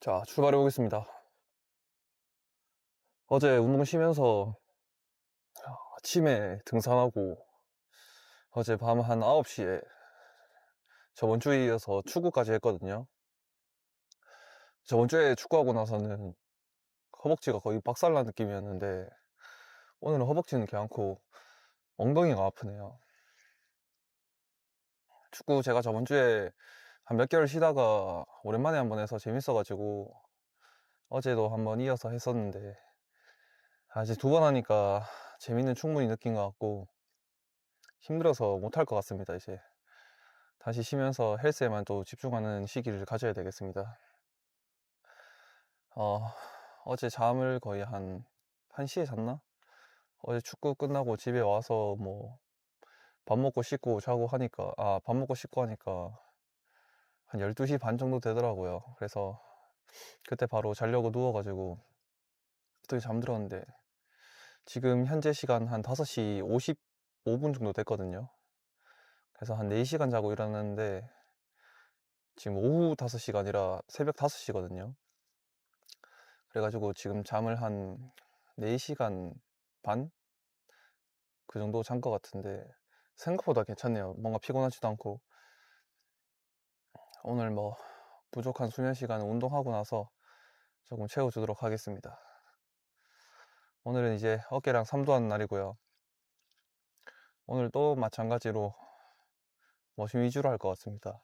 자, 출발해 보겠습니다. 어제 운동 쉬면서 아침에 등산하고 어제 밤 한 9시에 저번 주에 이어서 축구까지 했거든요. 저번 주에 축구하고 나서는 허벅지가 거의 박살난 느낌이었는데 오늘은 허벅지는 괜찮고 엉덩이가 아프네요. 축구 제가 저번 주에 한 몇 개월 쉬다가 오랜만에 한번 해서 재밌어가지고 어제도 한번 이어서 했었는데 아, 이제 두 번 하니까 재미는 충분히 느낀 것 같고 힘들어서 못할 것 같습니다. 이제 다시 쉬면서 헬스에만 또 집중하는 시기를 가져야 되겠습니다. 어, 어제 잠을 거의 한 1시에 잤나? 어제 축구 끝나고 집에 와서 뭐 밥 먹고 씻고 자고 하니까 아 밥 먹고 씻고 하니까 한 12시 반 정도 되더라고요. 그래서 그때 바로 자려고 누워가지고 어떻게 잠들었는데 지금 현재 시간 한 5시 55분 정도 됐거든요. 그래서 한 4시간 자고 일어났는데 지금 오후 5시가 아니라 새벽 5시거든요. 그래가지고 지금 잠을 한 4시간 반? 그 정도 잔 것 같은데 생각보다 괜찮네요. 뭔가 피곤하지도 않고 오늘 뭐 부족한 수면 시간은 운동하고 나서 조금 채워주도록 하겠습니다. 오늘은 이제 어깨랑 삼두 하는 날이고요. 오늘 또 마찬가지로 머신 위주로 할 것 같습니다.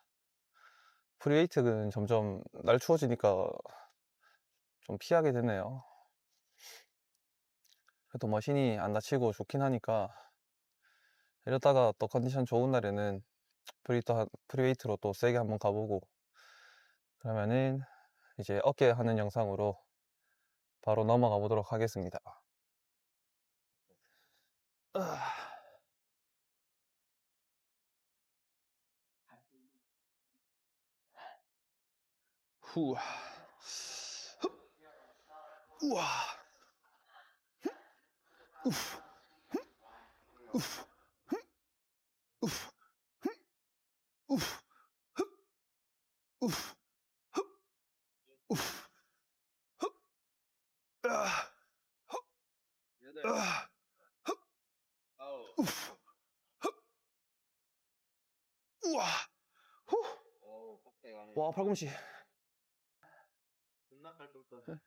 프리웨이트는 점점 날 추워지니까 좀 피하게 되네요. 그래도 머신이 안 다치고 좋긴 하니까 이러다가 또 컨디션 좋은 날에는 프리 또 한- 프리웨이트로 또 세게 한번 가보고 그러면은 이제 어깨 하는 영상으로 바로 넘어가 보도록 하겠습니다. 아. 후아. 우와. 우프. 우프. 우프. 우프. 우프. 우프. 아. 여덟, 아. 아홉, 우프. 우와. 후. 오, 빡세 가네. 와, 팔꿈치. 존나 깔끔다.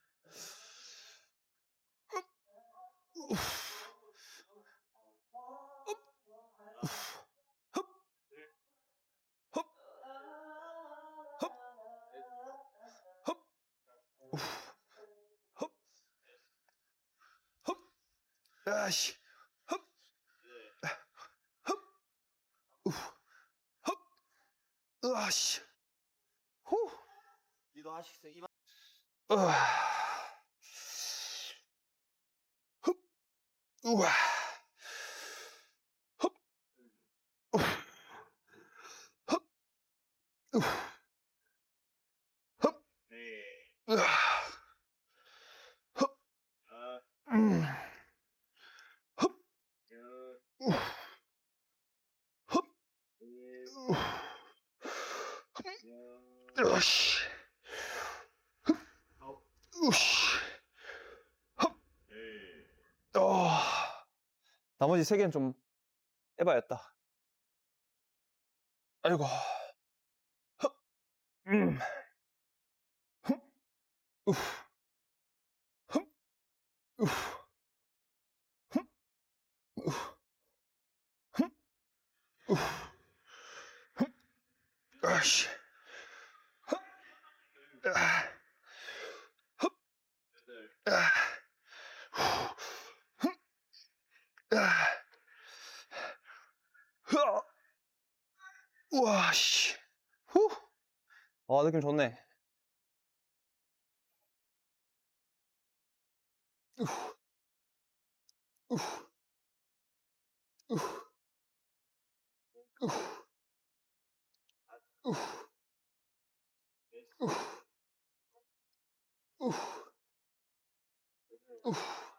아씨. 흡. 흡. 우. 흡. 으 아씨. 후. 하식스 이만. 으아. 흡. 우와. 흡. 우. 흡. 우. 흡. 네. 으아. 아, 음. 여, 우. 흡. 일, 우. 우씨. 네. 어. 나머지 세 개는 좀 해봐야겠다. 아이고. 흡. 음. 흠. 우후. 흠. 우후. 흠. 우후. 흠. 우후. 흠. 아씨. 흡. 아. 흡. 여덟, 아. 후. 흠. 아. 흐아. 우와, 씨. 후. 아, 느낌 좋네. 우후. 우후. 우후. 우후. 우후. Uf. Uf.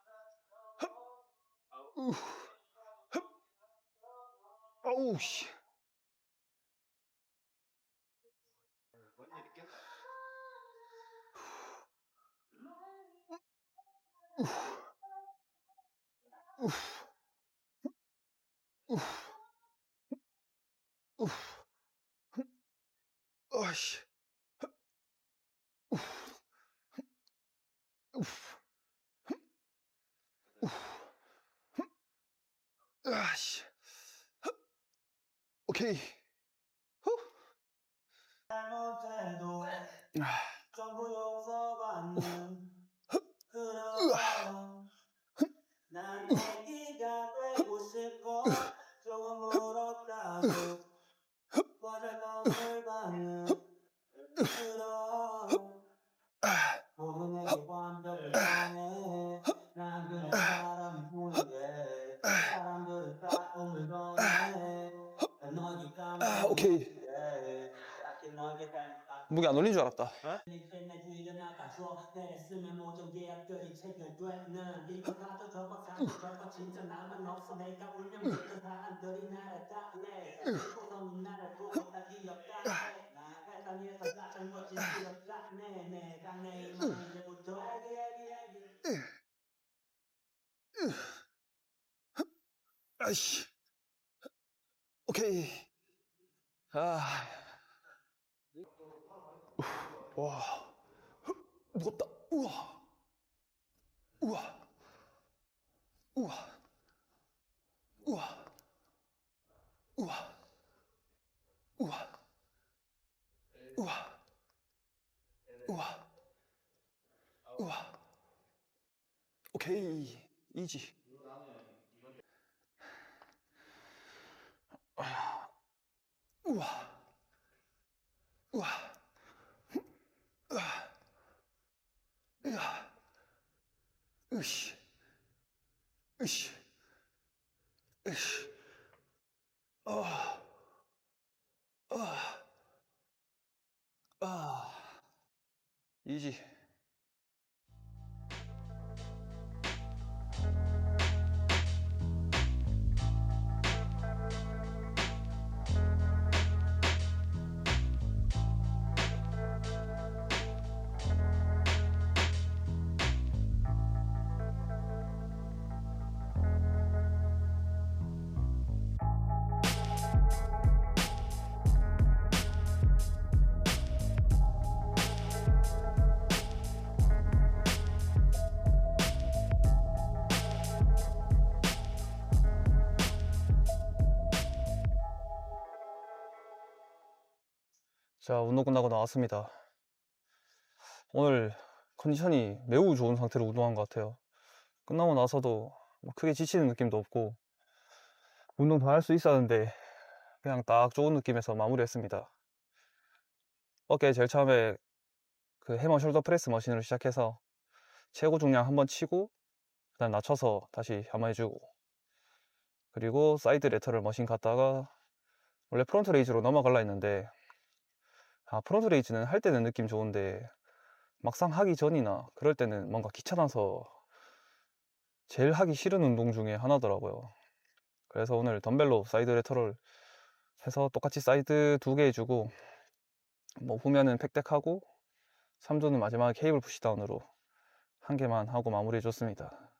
Hıp. Uf. Hıp. Auş. Uf. Uf. Uf. Uf. Ay. Uf. 우, 씨. 뭔일 있겠나? 아씨. 오케이. 잘못해도 아, 전부 용서받는 그런 난 애기가 되고 싶고 조금 울었다고 무게 안 올린 줄 알았다. 아이씨. 오케이. 아. 와. 무겁다. 우와. 우와. 우와. 우와. 우와. 우와. 우와. 우와. 우와. 오케이. 이지. 으쌰, 으쌰, 으쌰, 어, 어, 아, 이지. 자, 운동 끝나고 나왔습니다. 오늘 컨디션이 매우 좋은 상태로 운동한 것 같아요. 끝나고 나서도 뭐 크게 지치는 느낌도 없고, 운동 더할수 있었는데, 그냥 딱 좋은 느낌에서 마무리했습니다. 어깨 제일 처음에 그 해머 숄더 프레스 머신으로 시작해서 최고 중량 한번 치고, 그 다음 낮춰서 다시 한번 해주고, 그리고 사이드 레터럴 머신 갔다가, 원래 프론트 레이즈로 넘어갈라 했는데, 아, 프론트 레이즈는 할 때는 느낌 좋은데 막상 하기 전이나 그럴 때는 뭔가 귀찮아서 제일 하기 싫은 운동 중에 하나더라고요. 그래서 오늘 덤벨로 사이드 레터럴 해서 똑같이 사이드 두 개 해주고 뭐 후면은 팩덱하고 3조는 마지막에 케이블 푸시다운으로 한 개만 하고 마무리해 줬습니다.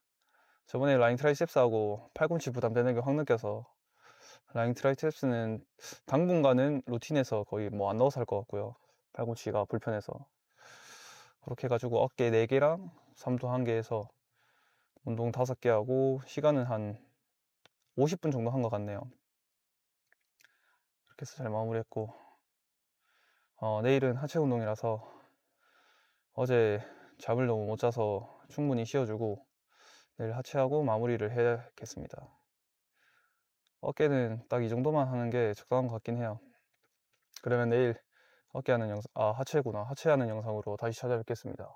저번에 라인 트라이셉스하고 팔꿈치 부담되는 게 확 느껴서 라인 트라이셉스는 당분간은 루틴에서 거의 뭐 안 넣어서 할 것 같고요. 팔꿈치가 불편해서. 그렇게 해가지고 어깨 4개랑 삼두 1개 해서 운동 5개 하고 시간은 한 50분 정도 한 것 같네요. 이렇게 해서 잘 마무리했고 어, 내일은 하체 운동이라서 어제 잠을 너무 못 자서 충분히 쉬어주고 내일 하체하고 마무리를 해야겠습니다. 어깨는 딱 이 정도만 하는 게 적당한 것 같긴 해요. 그러면 내일 어깨 하는 영상, 아, 하체구나. 하체 하는 영상으로 다시 찾아뵙겠습니다.